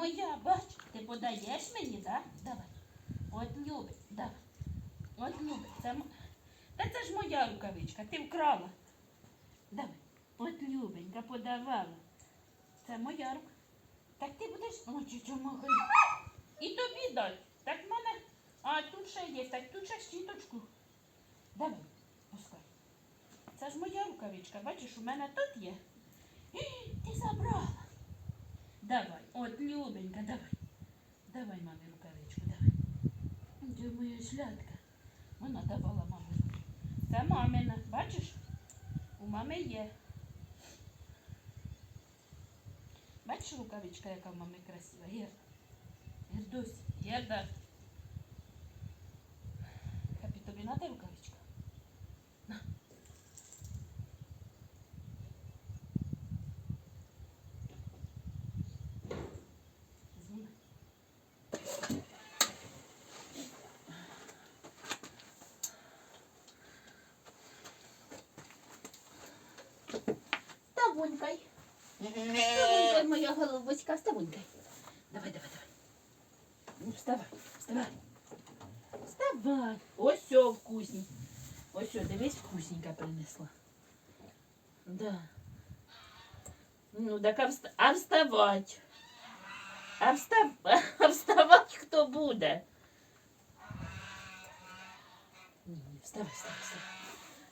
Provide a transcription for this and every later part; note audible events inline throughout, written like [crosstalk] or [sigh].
моя, бач, ти подаєш мені, да? Давай. От любить, давай. От любить. Це... Та це ж моя рукавичка, ти вкрала. Давай. От любенька подавала. Це моя рука. Так ти будеш. О, чучу. І тобі дай. Так в мене. А тут ще є, так тут ще щіточку. Давай, пускай. Це ж моя рукавичка, бачиш, у мене тут є. Ти забрала. Давай, от Любенька, давай. Давай мамі рукавичку, давай. Де моя шлятка? Вона давала мамі. Це мамина, бачиш? У мами є. Бачиш рукавичка, яка в мами красива? Герда. Гердусь, Герда. Хапі, тобі надо рукавичка? моя голубочка, ставунькай. Давай, давай, давай. Ну, вставай, вставай. Вставай. Ось все вкусні. Ось все, дивись, вкусненька принесла. Да. Ну, так а, вст... а вставать? А, встав... [laughs] а вставать хто буде? Ні, ні, вставай, вставай, вставай.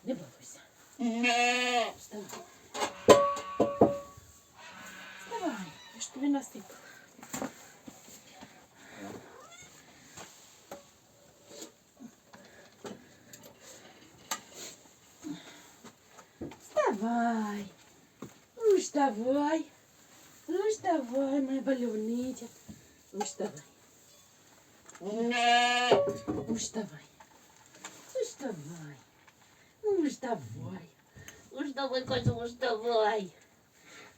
Не балуйся. Вставай. Вставай, Вставай. Ну, вставай, моя балернича. Ну, вставай. Ну, вставай. Ну, вставай. Ну, вставай. Ну, вставай, козу, вставай.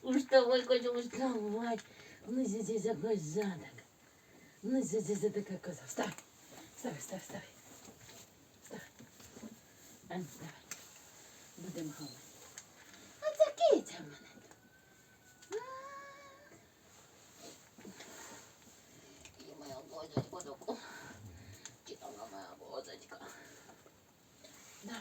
Ну, вставай, козу, вставай. Ну, здесь такой задок. Ну, здесь такая коза. Вставай. Вставай, вставай, вставай. Вставай. А, ну, давай. Будемо Давай.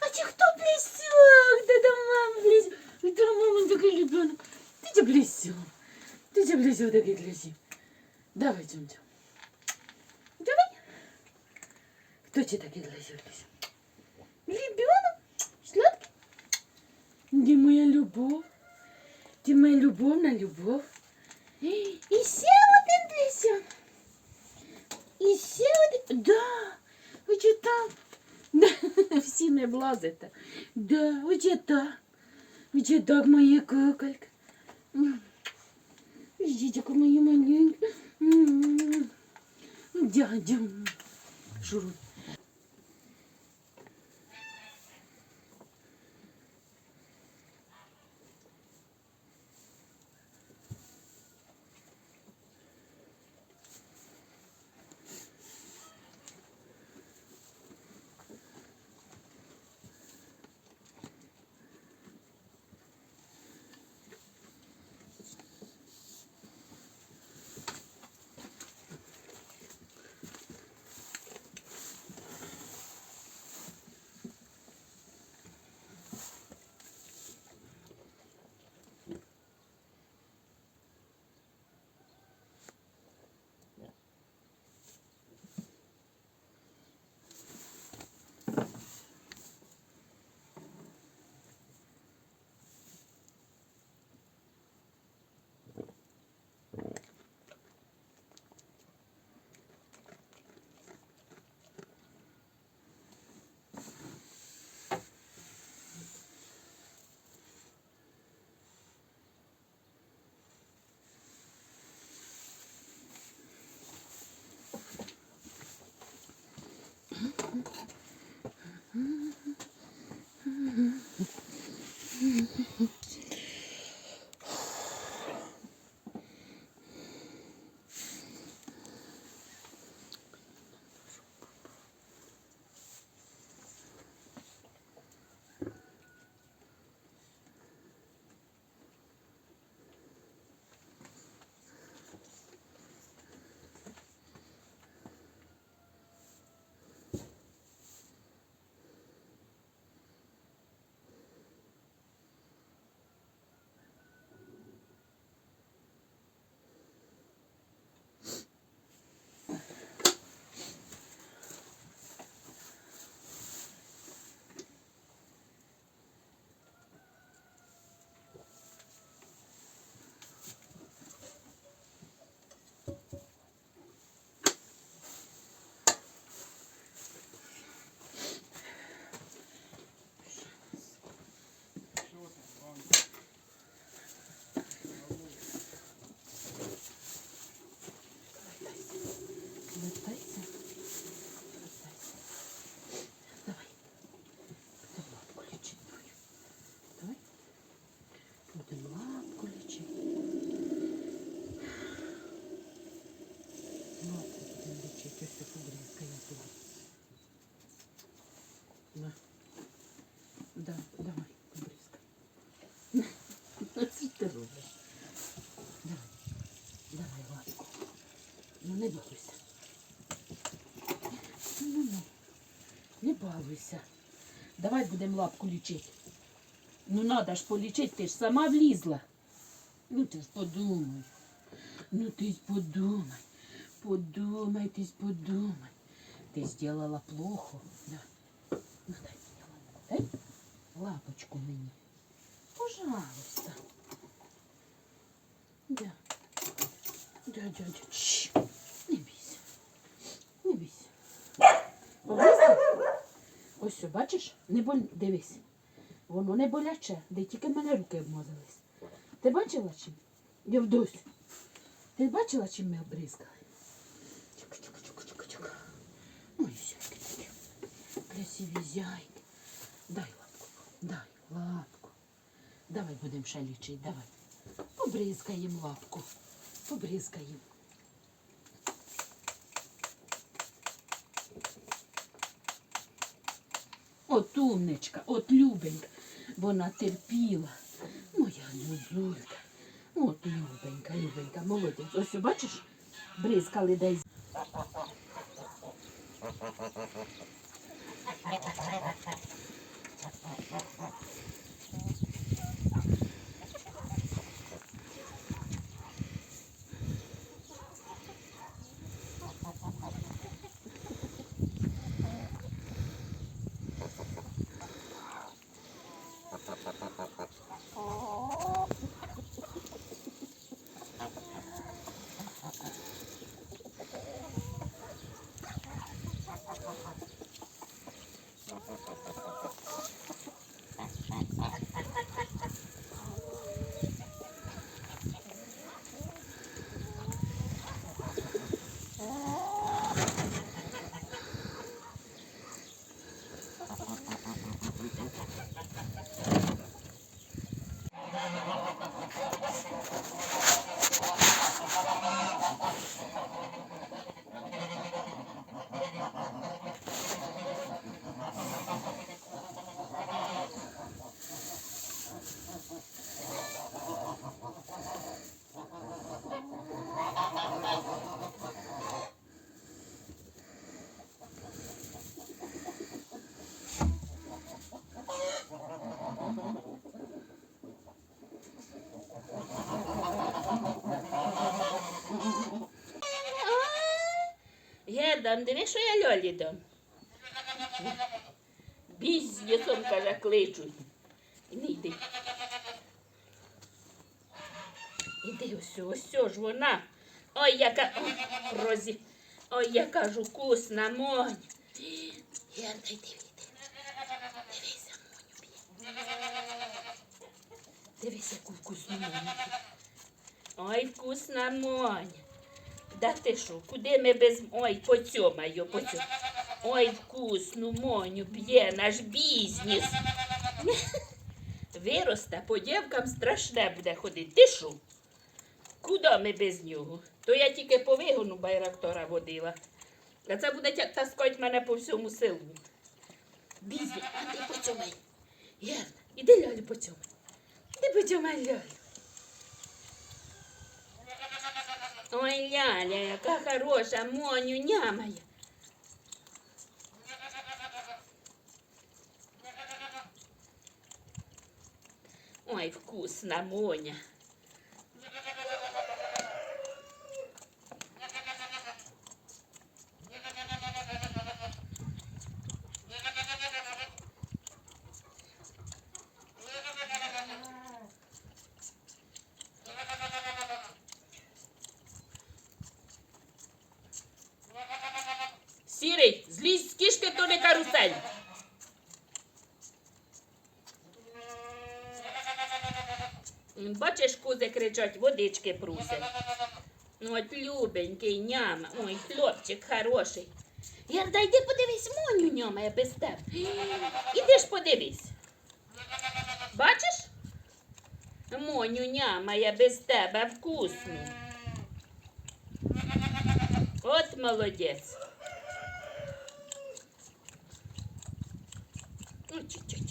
А тебе кто плесек? Да да мама плесет. Да мама такой ребенок. Ты тебе плесел. Ты тебе плесел, так и плеси. Давай, Тем, Тем. Давай. Кто тебе так и плесел? Ребенок? Сладкий? Ты моя любовь? Ты моя любовь любовь. И все вот ты плесет. И все вот Да. Вы что там? [laughs] Всі не влазите. Да, чи так? Ви так, моя куколька? М. Дідько мої маленькі. Дядя. Шуруй. Давай будемо лапку лічити. Ну надо ж полічити, ти ж сама влізла. Ну ти ж подумай. Ну ти ж подумай. Подумай, ти ж подумай. Ти сделала плохо. Да. Ну дай мені лапку. Дай лапочку мені. Пожалуйста. Да. Да, да, да. Чш. Ось бачиш? Не боль... Дивись. Воно не боляче, де тільки в мене руки обмазались. Ти бачила чим? Євдось. Ти бачила, чим ми обризкали? Чука, чука, чука, чука, чука. Ой, сяки такі. Красиві зяйки. Дай лапку, дай лапку. Давай будемо ще лічити, давай. Побризкаємо лапку. Побризкаємо. От умничка, от Любенька. Вона терпіла. Моя Люзулька. От Любенька, Любенька, молодець. Ось бачиш, бризкали десь. Гедан, диви, що я Льолі дам. Бізнесом, каже, кличуть. Іди, йди. Іди ось, ось ж вона. Ой, яка О, розі. Ой, яка ж вкусна монь. Герда, йди, йди. Дивися, моню п'є. Дивись, яку вкусну моню. Ой, вкусна монь. Да ти що, куди ми без. Ой, поцьомаю, поцьомаю. Ой, вкусну моню п'є наш бізнес. Виросте, по дівкам страшне буде ходити. Ти що? Куди ми без нього? То я тільки по вигону байрактора водила. А це буде таскать мене по всьому селу. Бізні, а ти поцьомай. Єрна, іди лялю поцьомай. Іди поцьомай лялю. Ой, Ляля, яка хороша, Моню нямає. Ой, вкусна Моня. Сірий, злізь з кішки, то не карусель. М, Бачиш, кози кричать, водички просять. Ну, от любенький, няма. Ой, хлопчик хороший. Ярда, йди подивись, Моню нямає без тебе. Іди ж подивись. Бачиш? Моню нямає без тебе вкусно. От молодець. Ну, чу-чу-чу-чу.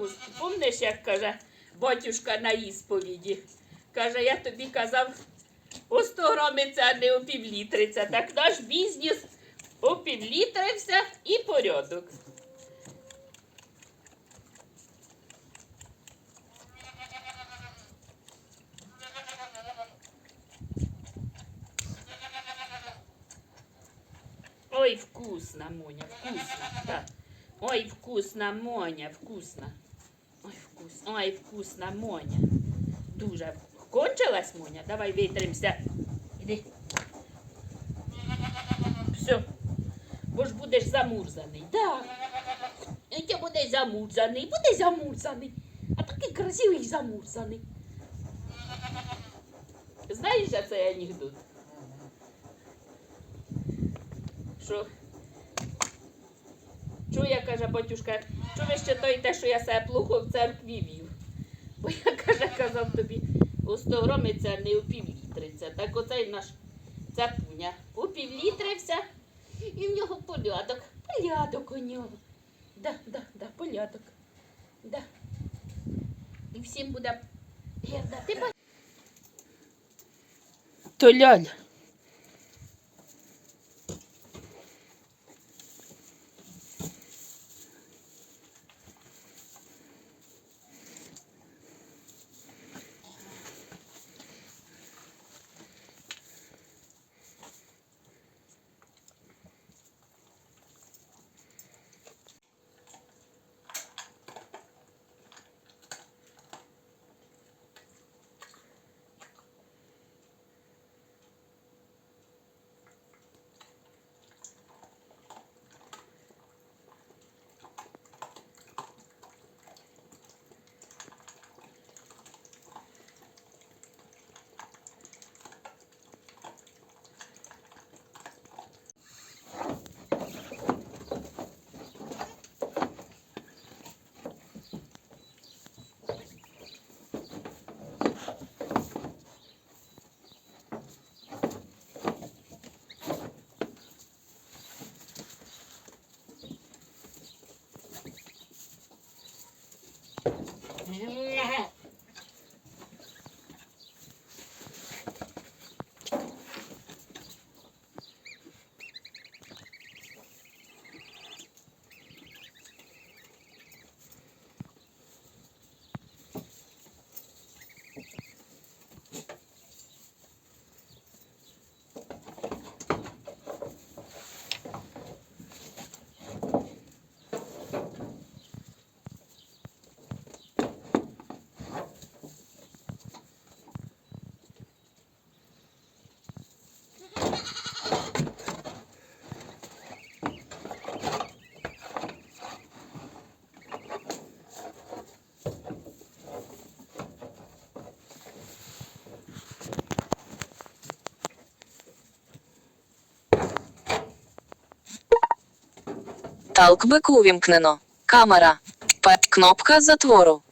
Як помниш, як каже батюшка на ісповіді? Каже, я тобі казав, у 100 грамів а не у півлітриця. Так наш бізнес у півлітрився і порядок. Ой, вкусно, Моня, вкусно. Да. Ой, вкусно, Моня, вкусно. Ой, вкусно, Моня. Дуже. Кончилась, Моня? Давай витримся. Іди. Все. Бо ж будеш замурзаний. Да. Ти замурзаний, будеш замурзаний. А такий красивий замурзаний. Знаєш цей анекдот? Що? Чує, каже батюшка, що ви считаєте, що я себе плохо в церкві вів? Бо я каже, казав тобі, у 100 грамів це не у півлітриця. Так оцей наш цапуня у півлітрився, і в нього порядок. Порядок у нього. Да, да, да, порядок. Да. І всім буде герда. Ти То ляль. né? Талкбек увімкнено. Камера. П. Кнопка затвору.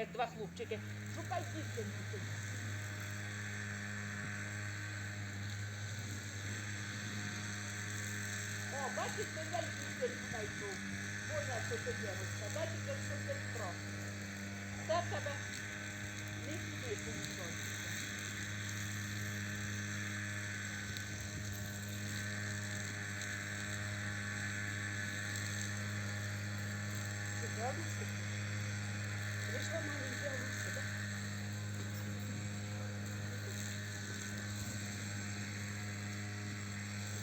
Як два хлопчики. Шукай дівчинку. О, бачиш, то я дівчинку знайду. Боже, що це дівчинка. Бачиш, як що це страшно. Це в тебе не туди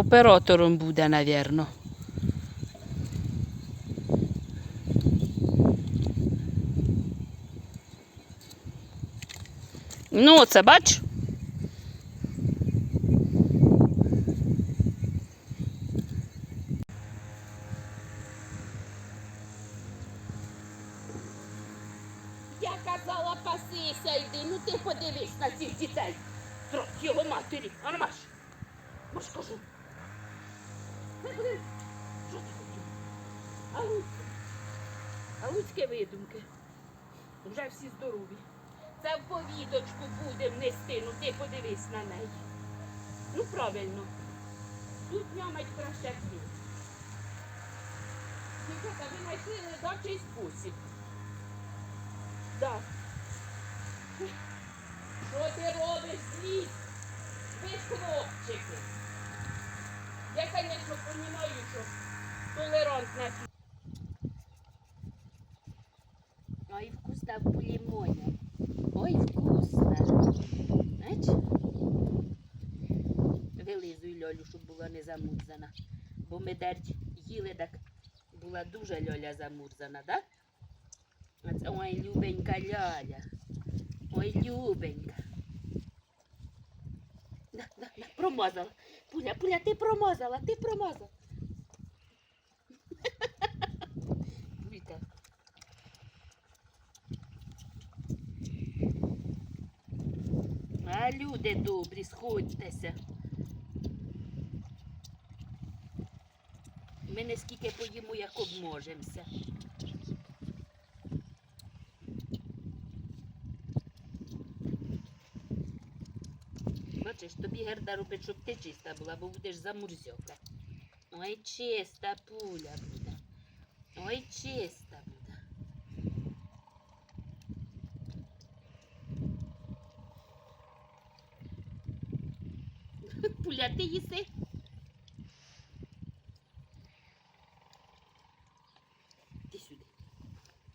Оператором буде, навірно. Ну, це бач? Я казала, пасися йди, ну ти подивись на цих дітей. Трох його матері. А ну маш. Маш кажу. Не бери. Що ти хотів? А Луцьке? А видумки. Вже всі здорові. Це в повідочку будем нести, ну ти подивись на неї. Ну правильно. Тут нямать краще всі. Дівчата, ви знайшли ледачий спосіб. Так. Що ти робиш, злість? Ви хлопчики. Я, звісно, розумію, що толерантна. Ой, вкусно в лимоне. Ой, вкусно. Знаєш? Вилизуй льолю, щоб була не замурзана. Бо ми їли, так була дуже льоля замурзана, так? Це- Ой, любенька ляля. Ой, любенька. Да, да, да, промазала. Пуля, пуля, ти промазала, ти промазала. [laughs] Пулька. А люди добрі, сходьтеся. Ми не скільки поїмо, як обможемося. Бачиш, тобі герда робить, щоб ти чиста була, бо будеш замурзьока. Ой, чиста пуля буде. Ой, чиста буде. [laughs] Пуля, ти їси? Ти сюди.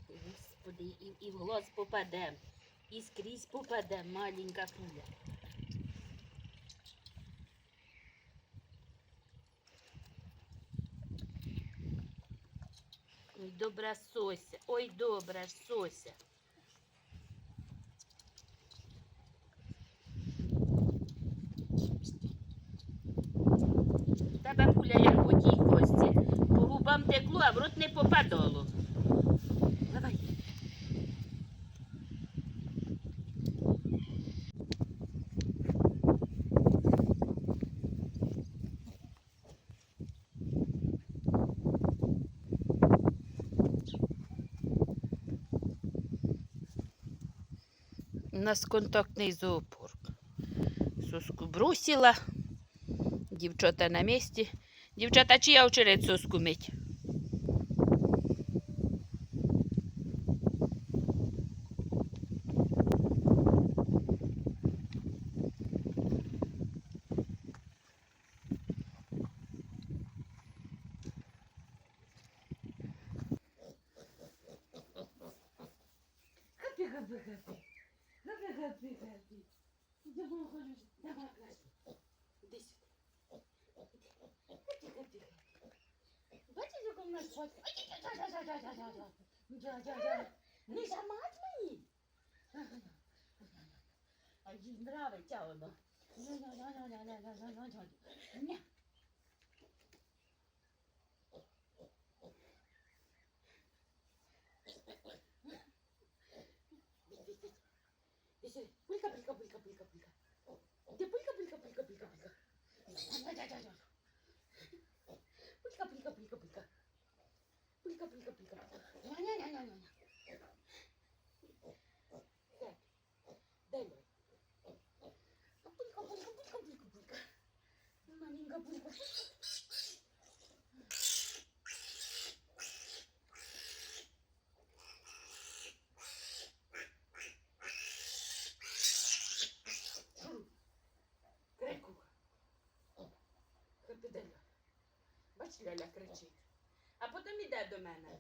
Господи, і, в глаз попадем, і скрізь попадем, маленька пуля. Ой, добра сося, ой, добра сося. Тебе пуля як у тій кості. По губам текло, а в рот не попадало. нас контактний зоопорк. Соску брусила. Дівчата на місці. Дівчата, чия очередь соску мить? Бігай. Давай, Галюш. Іди сюди. Бачиш, як у нас джа. Не замат мені. А їй нравиться воно. Ня. pulka pulka pulka pulka. De pulka pulka pulka pulka pulka. Ja ja ja. Pulka pulka pulka pulka. Pulka pulka pulka. Ja ja ja ja ja. Так. Дай мне. Пулька пулька пулька пулька пулька. Маленькая пулька. manner.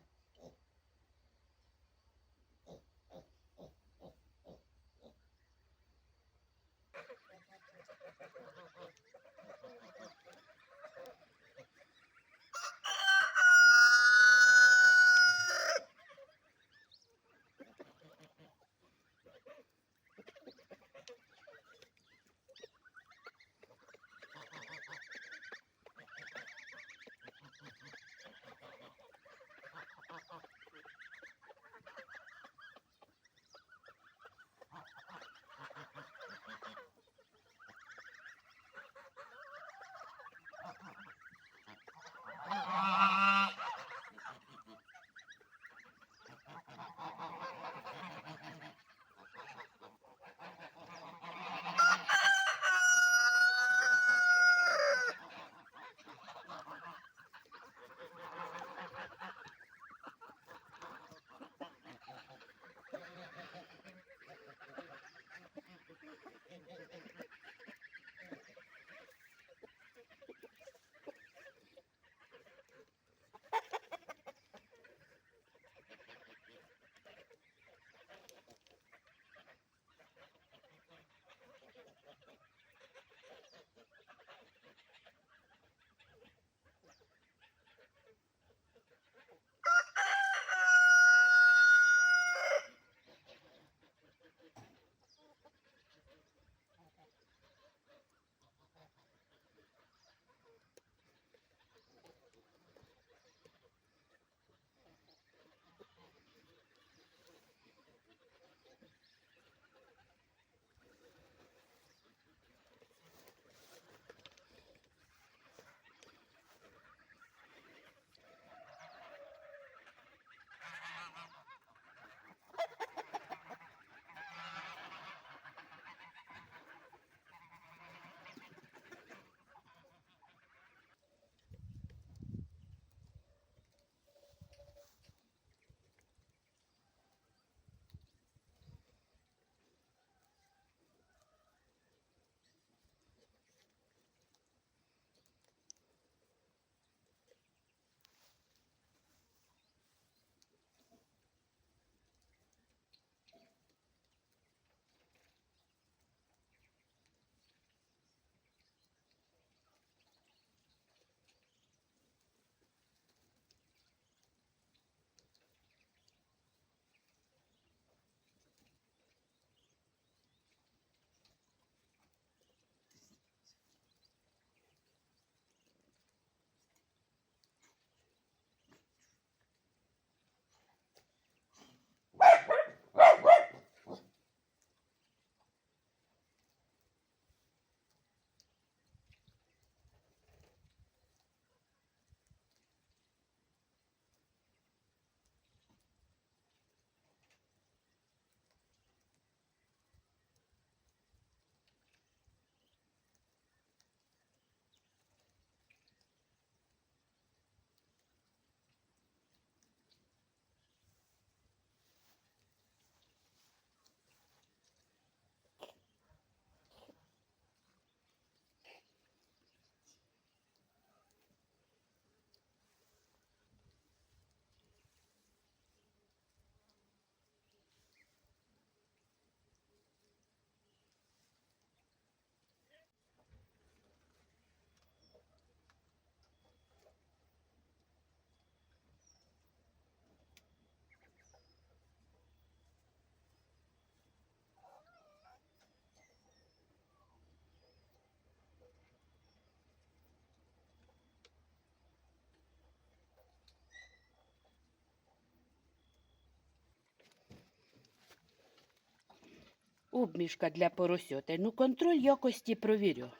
Обмішка для поросяти. Ну, контроль якості провірю.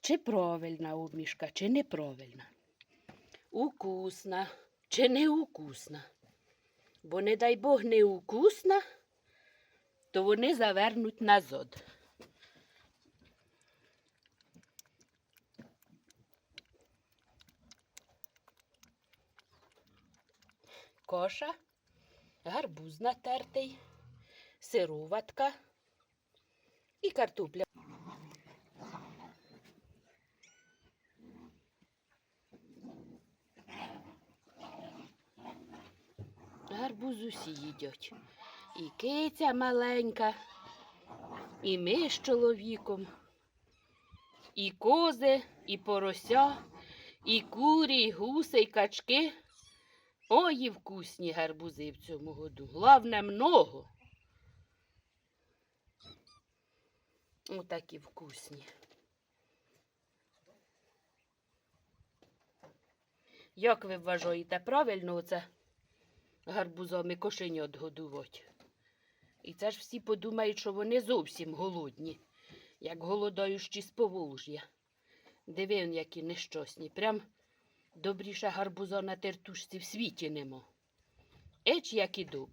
Чи правильна обмішка, чи неправильна. Укусна, чи не укусна. Бо, не дай Бог, не укусна, то вони завернуть назад. Коша, гарбуз натертий, сироватка і картопля. Гарбуз усі їдять. І киця маленька, і ми з чоловіком, і кози, і порося, і курі, і гуси, і качки. Ой, і вкусні гарбузи в цьому году. Главне много. Отакі вкусні. Як ви вважаєте, правильно оце гарбузами кошенят годувати? І це ж всі подумають, що вони зовсім голодні, як голодаючі з Поволжя. Диви, он, які нещасні. Прям добріше гарбуза на тертушці в світі нема. Еч, які добрі.